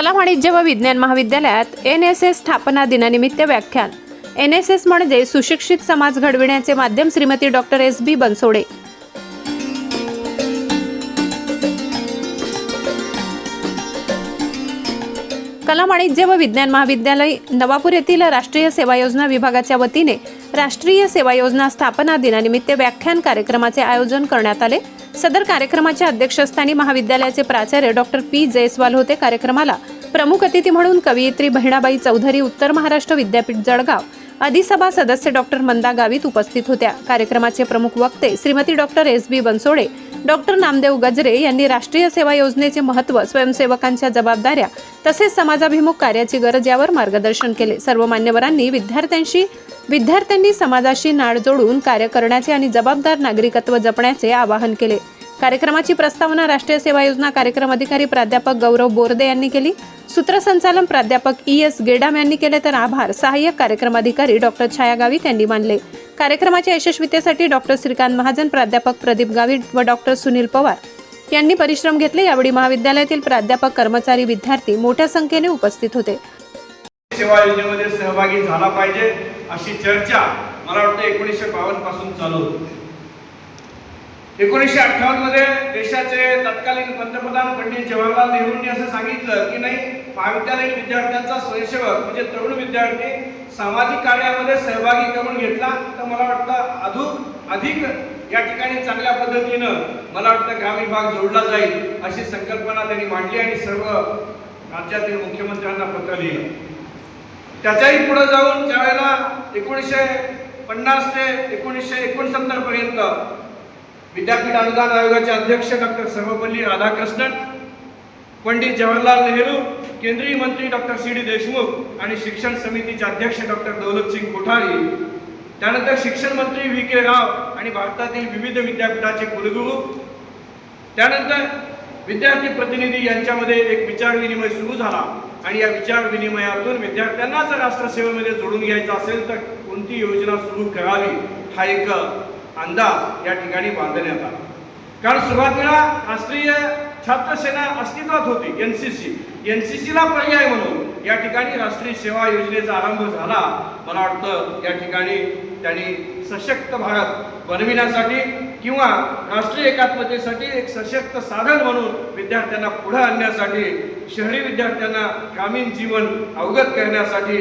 कला वाणिज्य व विज्ञान महाविद्यालयात एन एस एस स्थापना दिनानिमित्त व्याख्यान. एन एस एस म्हणजे सुशिक्षित समाज घडविण्याचे माध्यम Shrimati doctor S B Bansode. कला वाणिज्य व विज्ञान महाविद्यालय नवापूर येथील राष्ट्रीय सेवा योजना विभागाच्या वतीने राष्ट्रीय सेवा योजना स्थापना दिनानिमित्त व्याख्यान कार्यक्रमाचे आयोजन करण्यात आले. सदर कार्यक्रमाच्या अध्यक्षस्थानी महाविद्यालयाचे प्राचार्य डॉक्टर पी जयस्वाल होते. कार्यक्रमाला प्रमुख अतिथी म्हणून कवयित्री बहिणाबाई चौधरी उत्तर महाराष्ट्र विद्यापीठ जळगाव अधिसभा सदस्य डॉक्टर मंदा गावित उपस्थित होत्या. कार्यक्रमाचे प्रमुख वक्ते Shrimati doctor S B Bansode doctor Namdev Gajare यांनी राष्ट्रीय सेवा योजनेचे महत्त्व स्वयंसेवकांच्या जबाबदाऱ्या तसेच समाजाभिमुख कार्याची गरज यावर मार्गदर्शन केले. सर्व मान्यवरांनी विद्यार्थ्यांशी विद्यार्थ्यांनी समाजाशी नाळ जोडून कार्य करण्याचे आणि जबाबदार नागरिकत्व जपण्याचे आवाहन केले. कार्यक्रमाची प्रस्तावना राष्ट्रीय सेवा योजना कार्यक्रम अधिकारी प्राध्यापक गौरव बोर्दे यांनी केली. सूत्रसंचालन प्राध्यापक ई एस गेडाम यांनी केले तर आभार. सहाय्यक कार्यक्रम अधिकारी डॉक्टर छाया गावित यांनी मानले. कार्यक्रमाच्या यशस्वीतेसाठी डॉक्टर श्रीकांत महाजन प्राध्यापक प्रदीप गावित व डॉक्टर सुनील पवार यांनी परिश्रम घेतले. यावेळी महाविद्यालयातील प्राध्यापक कर्मचारी विद्यार्थी मोठ्या संख्येने उपस्थित होते. सेवा योजनेमध्ये सहभागी झाला पाहिजे अशी चर्चा मला वाटतं एकोणीसशे बावन्नपासून चालू होती. एकोणीसशे अठ्ठावन्नमध्ये देशाचे तत्कालीन पंतप्रधान पंडित जवाहरलाल नेहरूंनी असं सांगितलं की नाही महाविद्यालयीन विद्यार्थ्यांचा स्वयंसेवक म्हणजे तरुण विद्यार्थी सामाजिक कार्यामध्ये सहभागी करून घेतला तर मला वाटतं अधिक अधिक या ठिकाणी चांगल्या पद्धतीनं मला वाटतं ग्रामीण भाग जोडला जाईल अशी संकल्पना त्यांनी मांडली आणि सर्व राज्यातील मुख्यमंत्र्यांना पत्र लिहिलं. त्याच्याही पुढे जाऊन ज्यावेळेला एकोणीसशे पन्नास ते एकोणीसशे एकोणसत्तर पर्यंत विद्यापीठ अनुदान आयोगाचे अध्यक्ष डॉक्टर सर्वपल्ली राधाकृष्णन पंडित जवाहरलाल नेहरू केंद्रीय मंत्री डॉक्टर सी डी देशमुख आणि शिक्षण समितीचे अध्यक्ष डॉक्टर दौलतसिंग कोठारी. त्यानंतर शिक्षण मंत्री व्ही के राव आणि भारतातील विविध विद्यापीठाचे कुलगुरू. त्यानंतर विद्यार्थी प्रतिनिधी यांच्यामध्ये एक विचार विनिमय सुरू झाला आणि या विचार विनिमयातून विद्यार्थ्यांना जर राष्ट्रसेवेमध्ये जोडून घ्यायचं असेल तर कोणती योजना सुरू करावी? हा एक अंदाज या ठिकाणी बांधण्यात आला. कारण सुरुवातीला राष्ट्रीय छात्र सेना अस्तित्वात होती N C C N C सीला पर्याय म्हणून या ठिकाणी राष्ट्रीय सेवा योजनेचा आरंभ झाला. मला वाटतं या ठिकाणी त्यांनी सशक्त भारत बनविण्यासाठी किंवा राष्ट्रीय एकात्मतेसाठी एक सशक्त साधन म्हणून विद्यार्थ्यांना पुढे आणण्यासाठी शहरी विद्यार्थ्यांना ग्रामीण जीवन अवगत करण्यासाठी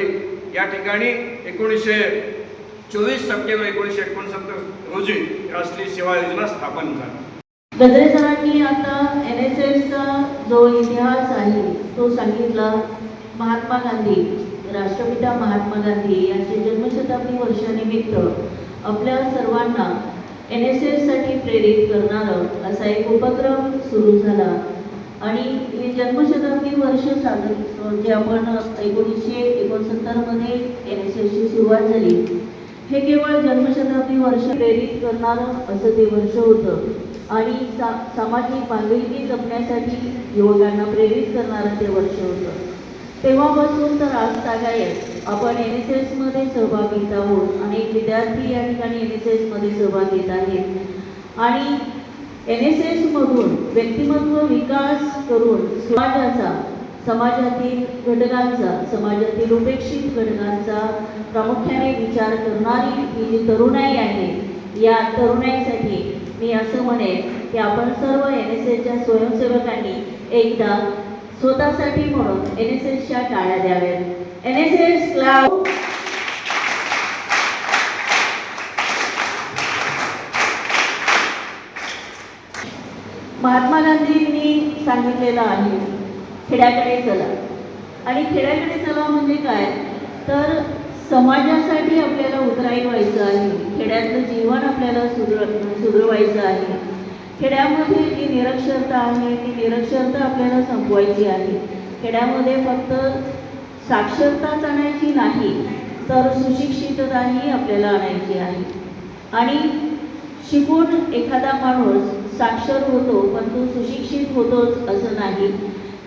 या ठिकाणी एकोणीसशे चोवीस सप्टेंबर एकोणीसशे एकोणसत्तर रोजी राष्ट्रीय सेवा योजना स्थापन झाली. गजरे सरांनी आता एन एस एसचा जो इतिहास आहे तो सांगितला महात्मा गांधी राष्ट्रपिता महात्मा गांधी यांचे जन्मशताब्दी वर्षानिमित्त आपल्या सर्वांना एन एस एससाठी प्रेरित करणारं असा एक उपक्रम सुरू झाला. आणि हे जन्मशताब्दी वर्ष साधन जे आपण एकोणीसशे एकोणसत्तरमध्ये एन एस एसची सुरुवात झाली हे केवळ जन्मशताब्दी वर्ष प्रेरित करणारं असं ते वर्ष होतं. आणि सा सामाजिक बांधिलकी जपण्यासाठी युवकांना प्रेरित करणारं ते वर्ष होतं. तेव्हापासून तर आज तागायत आपण एन एस एसमध्ये सहभागी आहोत. अनेक विद्यार्थी या ठिकाणी एन एस एसमध्ये सहभाग घेत आहेत. आणि एन एस एसमधून व्यक्तिमत्व विकास करून समाजाचा समाजातील घटकांचा समाजातील उपेक्षित घटकांचा प्रामुख्याने विचार करणारी ही जी तरुणाई आहे या तरुणाईसाठी मी असं म्हणेन की आपण सर्व एन एस एसच्या स्वयंसेवकांनी एकदा स्वतःसाठी म्हणून एन एस एसच्या टाळ्या द्याव्यात. एन एस एस क्लाव महात्मा गांधींनी सांगितलेलं आहे खेड्याकडे चला. आणि खेड्याकडे चला म्हणजे काय? तर समाजासाठी आपल्याला उतराई व्हायचं आहे. खेड्यातलं जीवन आपल्याला सुधर सुधरवायचं आहे. खेड्यामध्ये जी निरक्षरता आहे ती निरक्षरता आपल्याला संपवायची आहे. खेड्यामध्ये फक्त साक्षरताच आणायची नाही तर सुशिक्षितताही आपल्याला आणायची आहे. आणि शिकून एखादा माणूस साक्षर होतो पण तो सुशिक्षित होतोच असं नाही.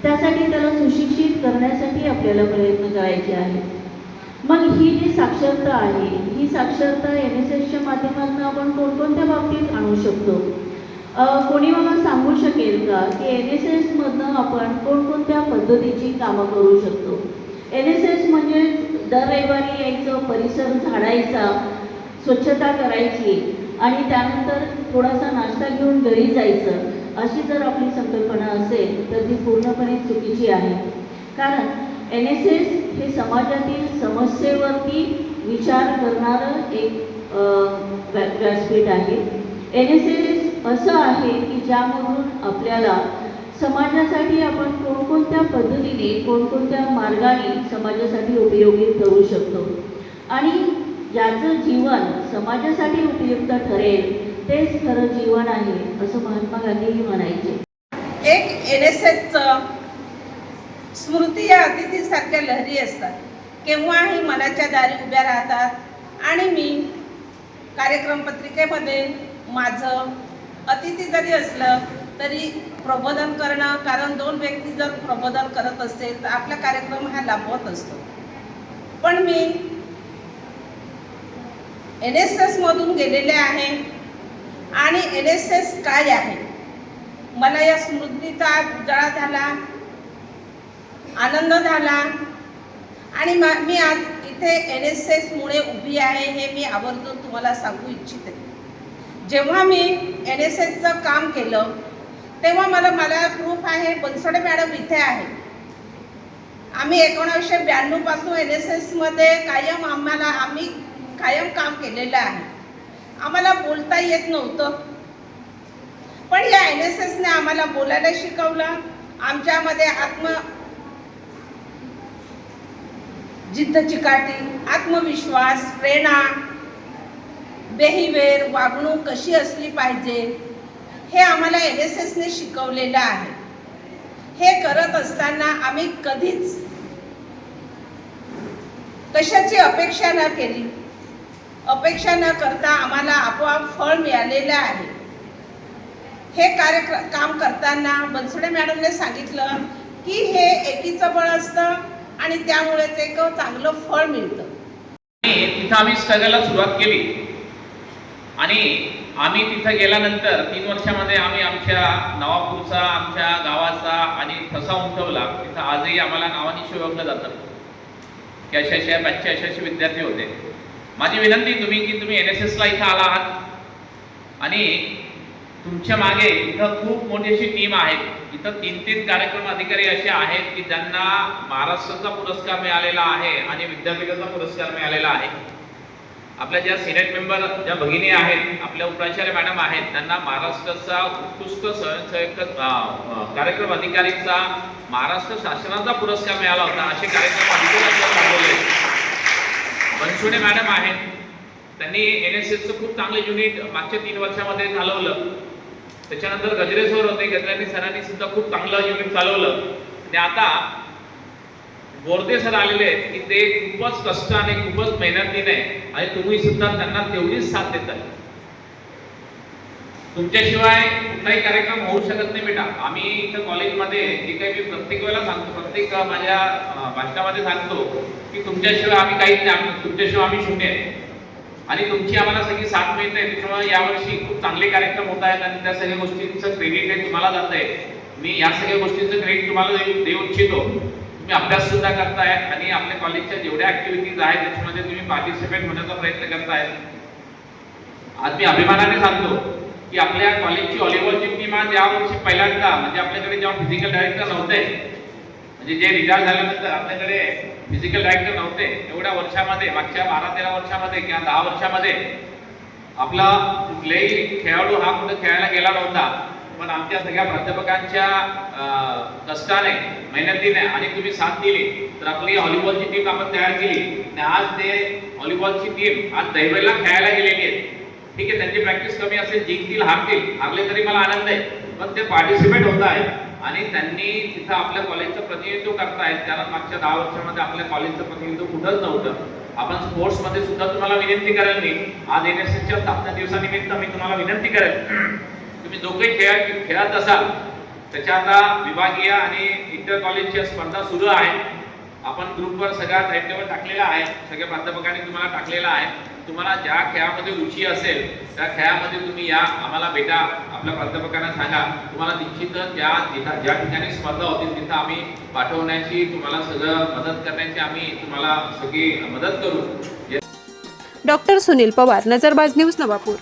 त्यासाठी त्याला सुशिक्षित करण्यासाठी आपल्याला प्रयत्न करायचे आहेत. मग ही जी साक्षरता आहे ही साक्षरता एन एस एसच्या माध्यमातून आपण कोणकोणत्या बाबतीत आणू शकतो? कोणी मला सांगू शकेल का की एन एस एसमधनं आपण कोणकोणत्या पद्धतीची कामं करू शकतो? एन एस एस म्हणजे दर रविवारी यायचं परिसर झाडायचा स्वच्छता करायची आणि त्यानंतर थोडासा नाश्ता घेऊन घरी जायचं अशी जर आपली संकल्पना असेल पूर्णपणे चुकीची आहे. कारण एन एस एस हे समाजातील समस्येवरती विचार करणारं एक व्यासपीठ आहे. एन एस एस असं आहे की ज्यामधून आपल्याला समाजासाठी आपण कोणकोणत्या पद्धतीने कोणकोणत्या मार्गाने समाजासाठी उपयोगी करू शकतो. आणि ज्याचं जीवन समाजासाठी उपयुक्त ठरेल तेच खरं जीवन आहे असं महात्मा गांधीही म्हणायचे. एक एन एस एसचं स्मृती या अतिथीसारख्या लहरी असतात. केव्हाही मनाच्या दारी उभ्या राहतात? आणि मी कार्यक्रम पत्रिकेमध्ये माझं अतिथी जरी असलं तरी प्रबोधन करणं कारण दोन व्यक्ती जर प्रबोधन करत असेल तर आपला कार्यक्रम हा लाभवत असतो. पण मी एन एस एसमधून गेलेले आहे. आणि एन एस एस काय आहे? मला या स्मृतीचा जळा झाला आनंद झाला. आणि मी आज इथे एन एस एसमुळे उभी आहे हे मी आवर्जून तुम्हाला सांगू इच्छिते. जेव्हा मी एन एस एसचं काम केलं तेव्हा मला मला प्रूफ आहे बनसोडे मॅडम इथे आहे. आम्ही एकोणावीसशे ब्याण्णवपासून एन एस एसमध्ये कायम आम्हाला आम्ही कायम काम केलेलं आहे. आम्हाला बोलता येत नव्हतं. पण या एन एस एसने आम्हाला बोलायला शिकवलं. आमच्यामध्ये आत्म जिद्द चिकाटी आत्मविश्वास प्रेरणा बेहिवेर वागणूक कशी असली पाहिजे हे आम्हाला एन एस एसने शिकवलेलं आहे. हे करत असताना आम्ही कधीच कशाची अपेक्षा न केली. अपेक्षा न करता आम्हाला आपोआप फळ मिळालेलं आहे. हे कार्यक्रम काम करताना बनसुडे मॅडमने सांगितलं की हे एकीचं बळ असतं आणि त्यामुळेच एक चांगलं फळ मिळतं. आणि तिथं आम्ही स्ट्रगलला सुरुवात केली. आणि आम्ही तिथं गेल्यानंतर तीन वर्षामध्ये आम्ही आमच्या नवापूरचा आमच्या गावाचा आणि ठसा उमटवला. तिथं आजही आम्हाला नावानिशी ओळखलं जातं. की अशा अशा बॅचचे असे असे विद्यार्थी होते. माझी विनंती तुम्ही की तुम्ही एन एस एसला इथं आला आहात. आणि तुमच्या मागे इथं खूप मोठी अशी टीम आहे. इथं तीन तीन कार्यक्रम अधिकारी असे आहेत की ज्यांना महाराष्ट्राचा पुरस्कार मिळालेला आहे आणि विद्यापीठाचा पुरस्कार मिळालेला आहे. आपल्या ज्या सिनेट मेंबर ज्या भगिनी आहेत आपल्या उपाचार्य मॅडम आहेत त्यांना महाराष्ट्राचा उत्कृष्ट स्वयंसेवक कार्यक्रम अधिकारीचा महाराष्ट्र शासनाचा पुरस्कार मिळाला होता. असे कार्यक्रम अधिकारी आपल्याला मॅडम आहेत. त्यांनी एन एस एसचं खूप चांगलं युनिट मागच्या तीन वर्षामध्ये घालवलं त्याच्यानंतर गजरेश्वर होते गजरानी सरांनी सुद्धा खूप चांगलं युनिट चालवलं. आणि आता बोरदे सर आलेले आहेत की ते खूपच कष्टाने खूपच मेहनतीने आणि तुम्ही सुद्धा त्यांना तेवढीच साथ देता तुमच्याशिवाय कुठलाही कार्यक्रम होऊ शकत नाही बेटा. आम्ही इथं कॉलेजमध्ये जे काही मी प्रत्येक वेळेला सांगतो प्रत्येक माझ्या भाषणामध्ये सांगतो की तुमच्याशिवाय आम्ही काहीच नाही तुमच्याशिवाय आम्ही शून्य आहे. आणि तुमची आम्हाला सगळी साथ मिळते. त्याच्यामुळे यावर्षी खूप चांगले कार्यक्रम होत आहेत आणि त्या सगळ्या गोष्टींचं क्रेडिट हे तुम्हाला जात आहे. मी या सगळ्या गोष्टींचं क्रेडिट तुम्हाला देऊ देऊ इच्छितो. तुम्ही अभ्यास सुद्धा करताय आणि आपल्या कॉलेजच्या जेवढ्या ऍक्टिव्हिटीज आहेत त्याच्यामध्ये तुम्ही पार्टिसिपेट होण्याचा प्रयत्न करताय. आज मी अभिमानाने सांगतो की आपल्या कॉलेजची व्हॉलीबॉलची टीम आज यावर्षी पहिल्यांदा म्हणजे आपल्याकडे जेव्हा फिजिकल डायरेक्टर नव्हते म्हणजे जे रिटायर झाल्यानंतर आपल्याकडे फिजिकल डायरेक्टर नव्हते. एवढ्या वर्षामध्ये मागच्या बारा तेरा वर्षामध्ये किंवा दहा वर्षामध्ये आपला कुठलाही खेळाडू हा कुठं खेळायला गेला नव्हता. पण आमच्या सगळ्या प्राध्यापकांच्या कष्टाने मेहनतीने आणि तुम्ही साथ दिली तर आपली व्हॉलीबॉलची टीम आपण तयार केली. आणि आज ते व्हॉलीबॉलची टीम आज दैवेला खेळायला गेलेली आहे ठीक आहे त्यांची प्रॅक्टिस कमी असेल जिंकतील हारतील हारले तरी मला आनंद आहे. पण ते पार्टिसिपेट होत आहे आणि त्यांनी तिथं आपल्या कॉलेजचं प्रतिनिधित्व करतायत. कारण मागच्या दहा वर्षामध्ये आपल्या कॉलेजचं प्रतिनिधित्व कुठंच नव्हतं. आपण स्पोर्ट्समध्ये सुद्धा तुम्हाला विनंती करेल मी. आज एन एस एसच्या स्थापना दिवसानिमित्त मी तुम्हाला विनंती करेल. तुम्ही जो काही खेळ खेळत असाल त्याच्या आता विभागीय आणि इंटर कॉलेजच्या स्पर्धा सुरू आहेत. आपण ग्रुपवर सगळा टाईमटेबल टाकलेला आहे सगळ्या प्राध्यापकांनी तुम्हाला टाकलेला आहे. तुम्हाला ज्या खेळामध्ये रुची असेल त्या खेळामध्ये तुम्ही या. आम्हाला भेटा. आपल्या प्राध्यापकांना सांगा. तुम्हाला निश्चितच ज्या तिथं ज्या ठिकाणी स्पर्धा होतील तिथं आम्ही पाठवण्याची तुम्हाला सगळं मदत करण्याची आम्ही तुम्हाला सगळी मदत करू. Doctor Sunil Pawar Najarbaj news Navapur.